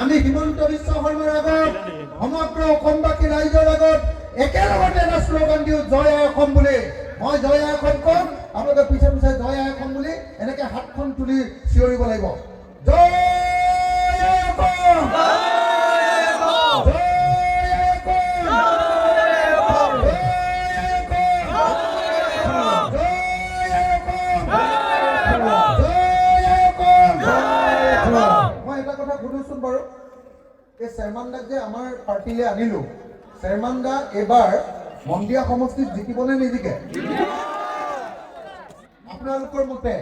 আমি হিমন্ত বিশ্ব শৰ্মাৰ আগত সমগ্ৰ অসমবাসী ৰাইজৰ আগত একেলগতে এটা শ্লোগান দিওঁ, জয় অসম বুলি। মই জয় অসম কম, আপোনালোকে পিছে পিছে জয় অসম বুলি এনেকে হাতখন তুলি চিঞৰিব লাগিব। জয় এই যে আমাৰ পাৰ্টিলৈ আনিলো চেৰমান দা এইবাৰ মন্দিয়া সমষ্টিত জিকিবনে নিজিকে? আপোনালোকৰ মতে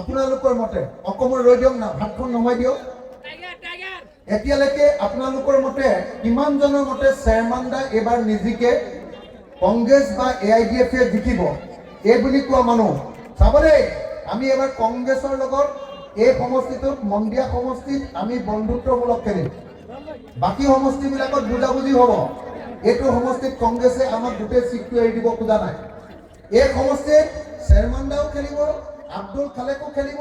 আপোনালোকৰ মতে অকমান ৰৈ দিয়ক না, ভাতখন নমাই দিয়ক। এতিয়ালৈকে আপোনালোকৰ মতে, কিমানজনৰ মতে চেৰমান দা এইবাৰ নিজিকে কংগ্ৰেছ বা এ আই ডি এফে জিকিব? এই বুলি কোৱা মানুহ। চাব দেই, আমি এবাৰ কংগ্ৰেছৰ লগত এই সমষ্টিটোত মন্দিয়া সমষ্টিত আমি বন্ধুত্বমূলক খেলিম। বাকী সমষ্টিবিলাকত বুজাবুজি হ'ব। এইটো সমষ্টিত কংগ্ৰেছে আমাক গোটেই চিটটো এৰি দিব, খোজা নাই। এই সমষ্টিত চেৰমান্দাও খেলিব, আব্দুল খালেকো খেলিব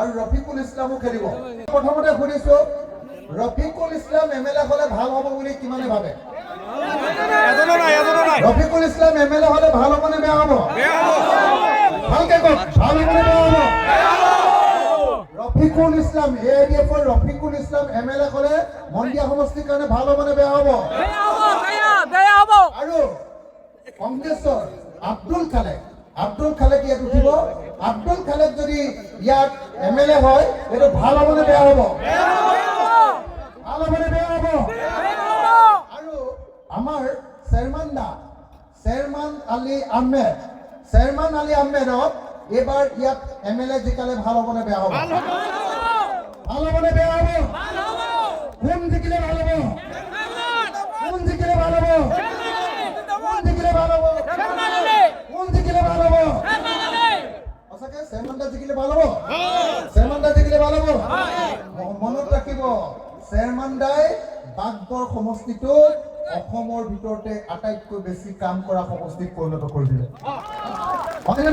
আৰু ৰফিকুল ইছলামো খেলিব। প্ৰথমতে সুধিছো, Rafiqul Islam M L A হ'লে ভালো হ'ব বুলি কিমানে ভাবে Rafiqul Islam M L A হ'লে ভালো হ'ব নে বেয়া হ'ব ভালকে কওক ভালো হ'ব নে বেয়া হ'ব Rafiqul Islam A I D এফৰ Rafiqul Islam M L A হ'লে মন্দিয়া সমষ্টিৰ কাৰণে ভালো হ'ব নে বেয়া হ'ব? আৰু কংগ্ৰেছৰ আব্দুল খালেক আব্দুল খালেক ইয়াত উঠিব। আব্দুল খালেক যদি ইয়াত এম এল এ হয় এইটো ভালো হ'ব নে বেয়া হ'ব? ভালো হ'ব নে বেয়া হ'ব। আৰু আমাৰ চেৰমান দা চেৰমান আলী আহমেদ চেৰমান আলী আহমেদক এইবাৰ ইয়াত এম এল এ জিকালে ভালো হ'ব নে বেয়া হ'ব? ভালো হ'ব। নে বেয়া হ'ব? কোন জিকিলে ভালো হ'ব? কোন জিকিলে ভালো হ'ব? কোন জিকিলে ভালো হ'ব? কোন জিকিলে ভালো হ'ব? সঁচাকে চেৰমান দা জিকিলে ভালো হ'ব? চেৰমান দা জিকিলে ভালো হ'ব? মনত ৰাখিব সমষ্টিটোত অসমৰ ভিতৰতে আটাইতকৈ বেছি কাম কৰা সমষ্টিত পৰিণত কৰি দিলে। হয়নে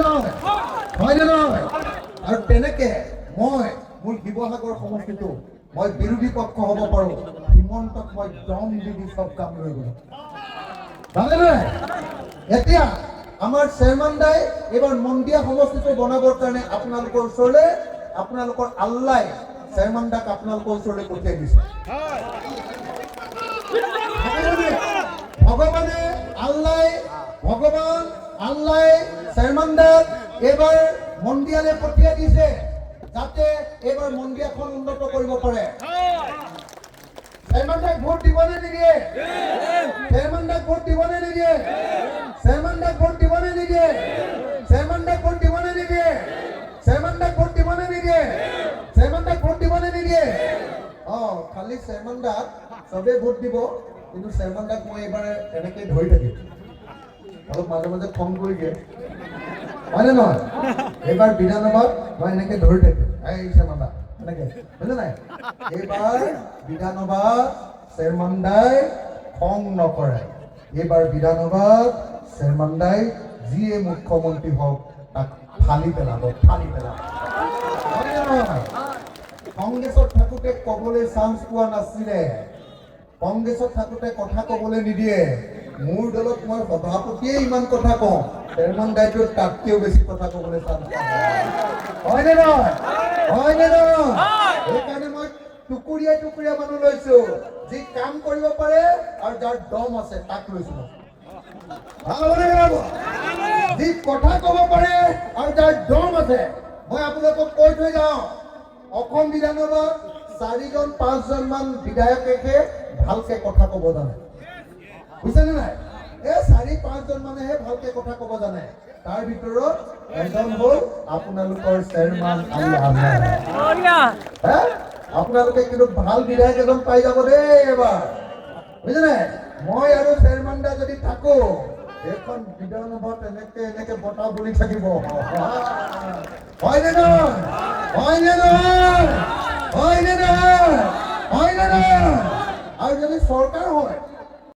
হয়নে মই মই পক্ষ হ'ব মই দম কাম এতিয়া মন্দিয়া আপোনালোকৰ ওচৰলৈ, আপোনালোকৰ আল্লাই চেয়াৰমান দাক আপোনালোকৰ ওচৰলৈ পঠিয়াই দিছে। ভগৱানে আল্লাই, ভগৱান আল্লাই চেয়াৰমান দাক এইবাৰ মন্দিয়ালৈ পঠিয়াই দিছে, যাতে এইবাৰ মন্দিয়াখন উন্নত কৰিব পাৰে। চেয়াৰমান দাক ভোট দিবনে নিদিয়ে? চেয়াৰমান দাক ভোট দিবনে নিদিয়ে? চেয়াৰমান দাক ভোট দিবনে নিদিয়ে? চেয়াৰমান দাক ভোট দিবনে নিদিয়ে? চেয়াৰমান দাক ভোট দিবনে নিদিয়ে? চেয়াৰমান দাক ভোট দিবনে নিদিয়ে? অ, খালি চেয়াৰমান দাক চবে ভোট দিব, কিন্তু চেয়াৰমান দাক মই এইবাৰ এনেকে ধৰি থাকিম। অলপ মাজে মাজে খং কৰি দিয়ে হয়নে নহয় এইবাৰ বিধানসভাত মই এনেকে ধৰি থাকিম এই চেয়াৰমান দা এনেকে হয়নে নাই এইবাৰ বিধানসভাত চেয়াৰমান দাই খং নকৰে এইবাৰ বিধানসভাত চেয়াৰমান দাই যিয়ে মুখ্যমন্ত্ৰী হওক তাক ফালি পেলাব ফালি পেলাব কংগ্ৰেছত থাকোঁতে ক'বলৈ চান্স পোৱা নাছিলে। কংগ্ৰেছত থাকোঁতে কথা ক'বলৈ নিদিয়ে। মোৰ দলত মই সভাপতিয়ে ইমান কথা কওঁ। চেয়াৰমান দায়িত্বত তাতকেও বেছি কথা ক'বলৈ পাওঁ। হয়নে নহয়? হয়নে নহয়? সেইকাৰণে মই টুকুৰীয়া টুকুৰীয়া মানুহ লৈছো। যি কাম কৰিব পাৰে আৰু যাৰ দম আছে তাক লৈছো? যি কথা ক'ব পাৰে আৰু যাৰ দম আছে, মই আপোনালোকক কৈ থৈ যাওঁ। অসম বিধানসভাত চাৰিজন, পাঁচজন মান বিধায়কে ভালকে কথা ক'ব জানে। বুজিছেনে নাই? এই চাৰি পাঁচজন মানেহে ভালকে কথা ক'ব জানে। তাৰ ভিতৰত এজন হ'ল আপোনালোকৰ চেয়াৰমান? আপোনালোকে কিন্তু ভালো বিধায়ক এজন পাই যাব দেই এবাৰ। বুজিছেনে মই আৰু চেয়াৰমান দা যদি থাকো এইখন বিধানসভাত এনেকে এনেকে বতাহ বলি থাকিব। হয়নে নহয়? হয়নে নহয়? হয়নে নহয়? হয়নে নহয়? আৰু যদি চৰকাৰ হয়